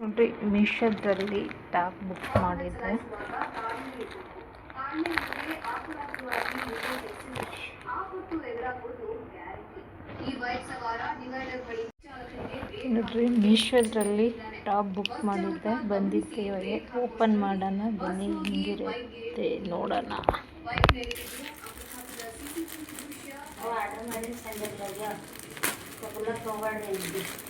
ನೋಡ್ರಿ ಮೀಶೋದಲ್ಲಿ top book ಮಾಡಿದ್ದೆ. ನೋಡ್ರಿ ಮೀಶೋದ್ರಲ್ಲಿ ಟಾಪ್ ಬುಕ್ ಮಾಡಿದ್ದೆ. ಬಂದಿದ್ದೆ ಇವಾಗ. ಓಪನ್ ಮಾಡೋಣ, ಬನ್ನಿ, ಹಿಂಗಿರುತ್ತೆ ನೋಡೋಣ. ನಾನು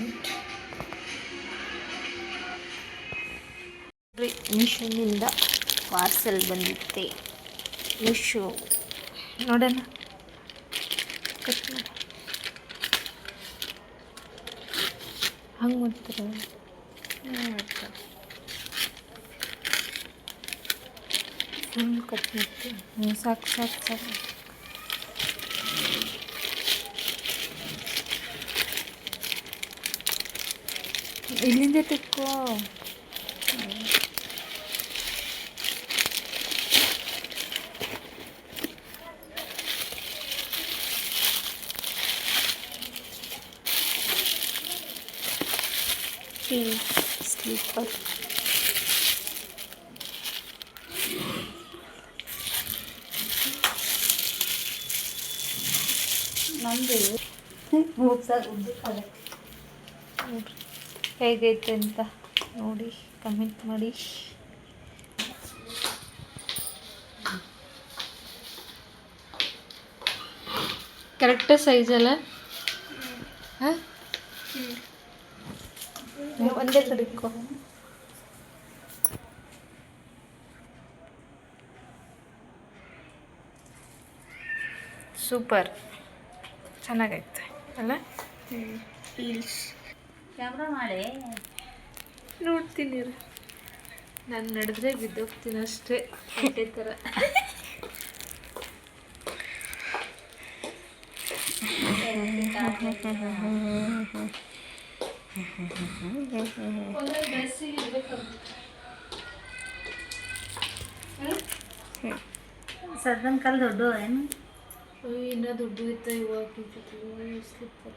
ಪ್ಯಾಂಟ್ ಪಾರ್ಸೆಲ್ ಬಂದಿತ್ತೆ. ಮಿಶೋ ನೋಡೋಣ. ಕಟ್ ಮಾಡಿ. ಹಂಗೆ ಮಾಡ್ತಾರೆ? ಫುಲ್ ಕಟ್ ಮಾಡ್ತೀವಿ ಸಾಕು ಸಾಕು ಸಾಕು. ಸಾಕು ಇಲ್ಲಿಂದ ತೆಕ್ಕೋ ಸ್ಲೀಪರ್ ನಮ್ಮದು ಮುಗ್ಸಾಗ ಉದ್ದಕ್ಕಾಗ ನೋಡ್ರಿ ಹೇಗೈತೆ ಅಂತ ನೋಡಿ ಕಮೆಂಟ್ ಮಾಡಿ. ಕರೆಕ್ಟ ಸೈಜ್ ಅಲ್ಲ? ಹಾಂ? ಒಂದೇ ಕಡಿಕೋ ಸೂಪರ್ ಚೆನ್ನಾಗೈತೆ ಅಲ್ಲ? ಹೀಲ್ಸ್ ಕ್ಯಾಮ್ರಾ ಮಾಡಿ. ನೋಡ್ತೀನಿ ರೀ ನಾನು ನಡೆದ್ರೆ ಬಿದ್ದೋಗ್ತೀನಿ ಅಷ್ಟೇ. ಅದೇ ಥರ ಸದನ್ ಕಾಲ ದೊಡ್ಡ ಏನು? ಇನ್ನೂ ದುಡ್ಡು ಇತ್ತು ಇವಾಗ ಸ್ಲಿಪ್ಪರ್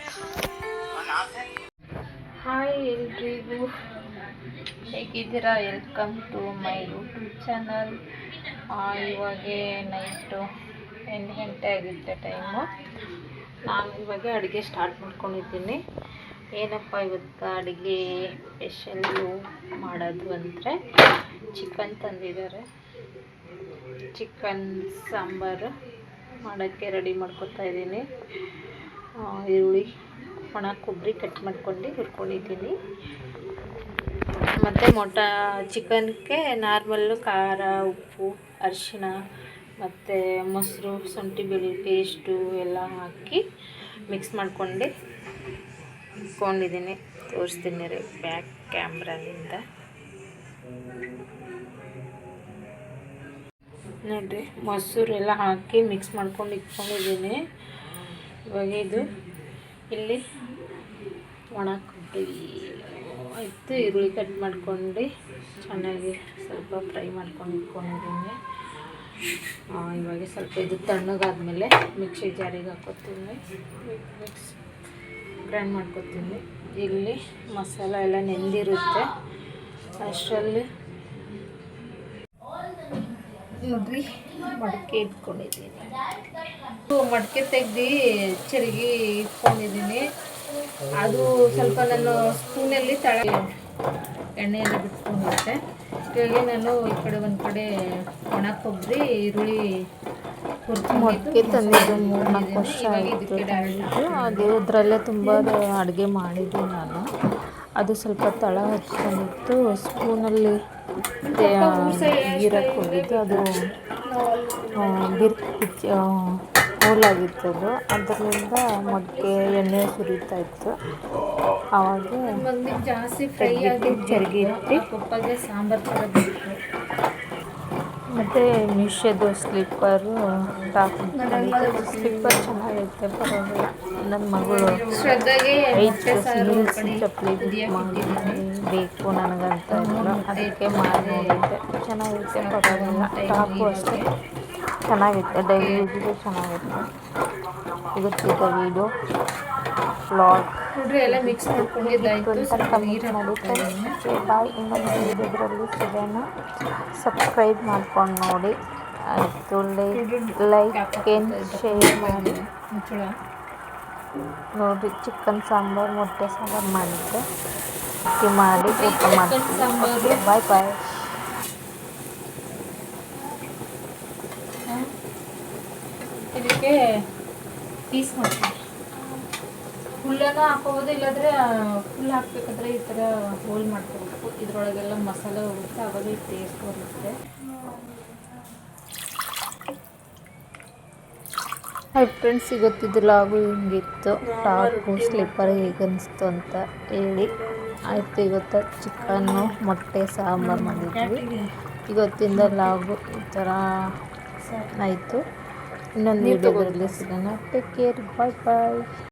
ಹಾಯ್ ಎಲ್ರಿಗೂ. ಹೇಗಿದ್ದೀರಾ? Welcome to my YouTube channel ಇವಾಗ ನೈಟು ಎಂಟು ಗಂಟೆ ಆಗಿರುತ್ತೆ ಟೈಮು ನಾನು ಇವಾಗ ಅಡುಗೆ ಸ್ಟಾರ್ಟ್ ಮಾಡ್ಕೊಂಡಿದ್ದೀನಿ. ಏನಪ್ಪ ಇವತ್ತು ಅಡುಗೆ ಸ್ಪೆಷಲ್ಲು ಮಾಡೋದು ಅಂದರೆ ಚಿಕನ್ ತಂದಿದ್ದಾರೆ. ಚಿಕನ್ ಸಾಂಬಾರು. ಮಾಡೋಕ್ಕೆ ರೆಡಿ ಮಾಡ್ಕೊತಾ ಇದ್ದೀನಿ. ಈರುಳ್ಳಿ. ಒಣ ಕೊಬ್ಬರಿ ಕಟ್ ಮಾಡ್ಕೊಂಡು ಹುರ್ಕೊಂಡಿದ್ದೀನಿ. ಮತ್ತು ಮೊಟ ಚಿಕನ್ಗೆ ನಾರ್ಮಲ್ಲು ಖಾರ, ಉಪ್ಪು, ಅರಿಶಿಣ, ಮತ್ತು ಮೊಸರು, ಶುಂಠಿ, ಬೆಳ್ಳುಳ್ಳಿ ಪೇಸ್ಟು ಎಲ್ಲ ಹಾಕಿ ಮಿಕ್ಸ್ ಮಾಡ್ಕೊಂಡು ಇಟ್ಕೊಂಡಿದ್ದೀನಿ ತೋರಿಸ್ತೀನಿ ರೀ ಬ್ಯಾಕ್ ಕ್ಯಾಮ್ರಾದಿಂದ ನೋಡಿರಿ, ಮೊಸರು ಎಲ್ಲ ಹಾಕಿ ಮಿಕ್ಸ್ ಮಾಡ್ಕೊಂಡು ಇಟ್ಕೊಂಡಿದ್ದೀನಿ. ಇವಾಗ ಇದು ಇಲ್ಲಿ ಒಣ ಕೊಬ್ಬರಿ. ಆಯಿತು, ಈರುಳ್ಳಿ ಕಟ್ ಮಾಡ್ಕೊಂಡು. ಚೆನ್ನಾಗಿ ಸ್ವಲ್ಪ ಫ್ರೈ ಮಾಡ್ಕೊಂಡು ಇಟ್ಕೊಂಡಿದ್ದೀನಿ ಇವಾಗ ಸ್ವಲ್ಪ ಇದು ತಣ್ಣಗಾದ್ಮೇಲೆ ಮಿಕ್ಸಿ ಜಾರಿಗೆ ಹಾಕೋತೀನಿ. ಮಿಕ್ಸ್ ಗ್ರೈಂಡ್ ಮಾಡ್ಕೊತೀನಿ. ಇಲ್ಲಿ ಮಸಾಲ ಎಲ್ಲ ನೆಂದಿರುತ್ತೆ. ಅಷ್ಟರಲ್ಲಿ ನೋಡ್ರಿ ಮಡಕೆ ಇಟ್ಕೊಂಡಿದ್ದೀನಿ. ಮಡಕೆ ತೆಗ್ದು ಚರಿಗೆ ಇಟ್ಕೊಂಡಿದ್ದೀನಿ. ಅದು ಸ್ವಲ್ಪ ನಾನು ಸ್ಪೂನಲ್ಲಿ ತಳ ಎಣ್ಣೆಯಲ್ಲಿ ಬಿಟ್ಕೊಂಡಿರುತ್ತೆ ಇವಾಗ ನಾನು ಈ ಕಡೆ ಒಂದು ಕಡೆ ಒಣ ಕೊಬ್ಬರಿ ಈರುಳ್ಳಿ ಮೊಟ್ಟೆ ತಂದಿದ್ದು ಮೂರು ನಾಲ್ಕು ವರ್ಷ ಆಯಿತು. ತಂದಿದ್ದು ತುಂಬ ಅಡುಗೆ ಮಾಡಿದ್ದು ನಾನು. ಅದು ಸ್ವಲ್ಪ ತಳ ಹಚ್ಕೊಂಡಿತ್ತು. ಸ್ಪೂನಲ್ಲಿ ಗೀರಕ್ಕೆ ಹೋಗಿದ್ದು ಅದು ಬಿರ್ಕ್ ಬಿಚ್ಚಿ ಹೋಲಾಗಿತ್ತು ಅದು ಅದರಿಂದ ಮೊಟ್ಟೆ ಎಣ್ಣೆ ಸುರಿತಾ ಇತ್ತು. ಆವಾಗ ಜಾಸ್ತಿ ಫ್ರೈ ಆಗಿ ಚರ್ಗಿ ಇಟ್ಟು ಪಪ್ಪಗೆ ಸಾಂಬಾರು ಬೇಕು ಮತ್ತು ಮಿಶೋದು ಸ್ಲಿಪ್ಪರು ಟಾಪ್ ಸ್ಲಿಪ್ಪರ್ ಚೆನ್ನಾಗೈತೆ ಪರವಾಗಿಲ್ಲ. ನನ್ನ ಮಗಳು ಚಪ್ಪಲಿ ಬುಕ್ ನನಗಂತ ಅದಕ್ಕೆ ಮಾಡಿ ಚೆನ್ನಾಗಿರುತ್ತೆ ಚೆನ್ನಾಗೈತೆ ಪರವಾಗಿಲ್ಲ. ಟಾಪು ಅಷ್ಟೇ. ಚೆನ್ನಾಗಿತ್ತು ಡೈಲಿ ಯೂಸಿಗೆ ಚೆನ್ನಾಗಿತ್ತು. ಇವತ್ತಿದ್ದ ವೀಡಿಯೋ ನೋಡ್ರಿ ಎಲ್ಲ ಮಿಕ್ಸ್ ಮಾಡಿ ಬಾಯ್ ಇನ್ನೊಂದು ಇದರಲ್ಲಿ ಸಿಗೋಣ. ಸಬ್ಸ್ಕ್ರೈಬ್ ಮಾಡ್ಕೊಂಡು ನೋಡಿ. ಆಯಿತು ಲೈಕ್ ಲೈಕ್ ಏನು ಶೇರ್ ಮಾಡಿ. ನೋಡಿ ಚಿಕನ್ ಸಾಂಬಾರು ಮೊಟ್ಟೆ ಸಾಂಬಾರು ಮಾಡಿದ್ದೆ ಮಾಡಿ ಊಟ ಮಾಡ್ತೀವಿ. ಸಾಂಬಾರು. ಬಾಯ್ ಬಾಯ್ ಇದಕ್ಕೆ ಪೀಸ್ ಮಾಡ್ತೀವಿ. ಹುಲ್ಲನ ಹಾಕೋಬೋದು ಇಲ್ಲಾಂದರೆ ಹುಲ್ಲು ಹಾಕ್ಬೇಕಾದ್ರೆ ಈ ಥರ ಹೋಲ್ ಮಾಡ್ಕೋಬೇಕು. ಇದ್ರೊಳಗೆಲ್ಲ ಮಸಾಲೆ ಹೋಗುತ್ತೆ ಆವಾಗ ಟೇಸ್ಟ್ ಬರುತ್ತೆ. ಹಾಯ್ ಫ್ರೆಂಡ್ಸ್ ಗೊತ್ತಿದ್ದಿಲ್ಲ ಲಾಗು ಹಿಂಗಿತ್ತು. ಟಾಪು ಸ್ಲಿಪ್ಪರ್ ಹೇಗನ್ನಿಸ್ತು ಅಂತ ಹೇಳಿ. ಆಯಿತು ಇವತ್ತು ಚಿಕನ್ನು ಮೊಟ್ಟೆ ಸಾಂಬಾರು ಮಾಡಿದ್ವಿ. ಇವತ್ತಿಂದ ಲಾಗು ಈ ಥರ ಆಯಿತು. ಇನ್ನೊಂದು ವಿಡಿಯೋದಲ್ಲಿ ಸಿಗೋಣ ಟೇಕ್ ಕೇರ್ ಬಾಯ್ ಬಾಯ್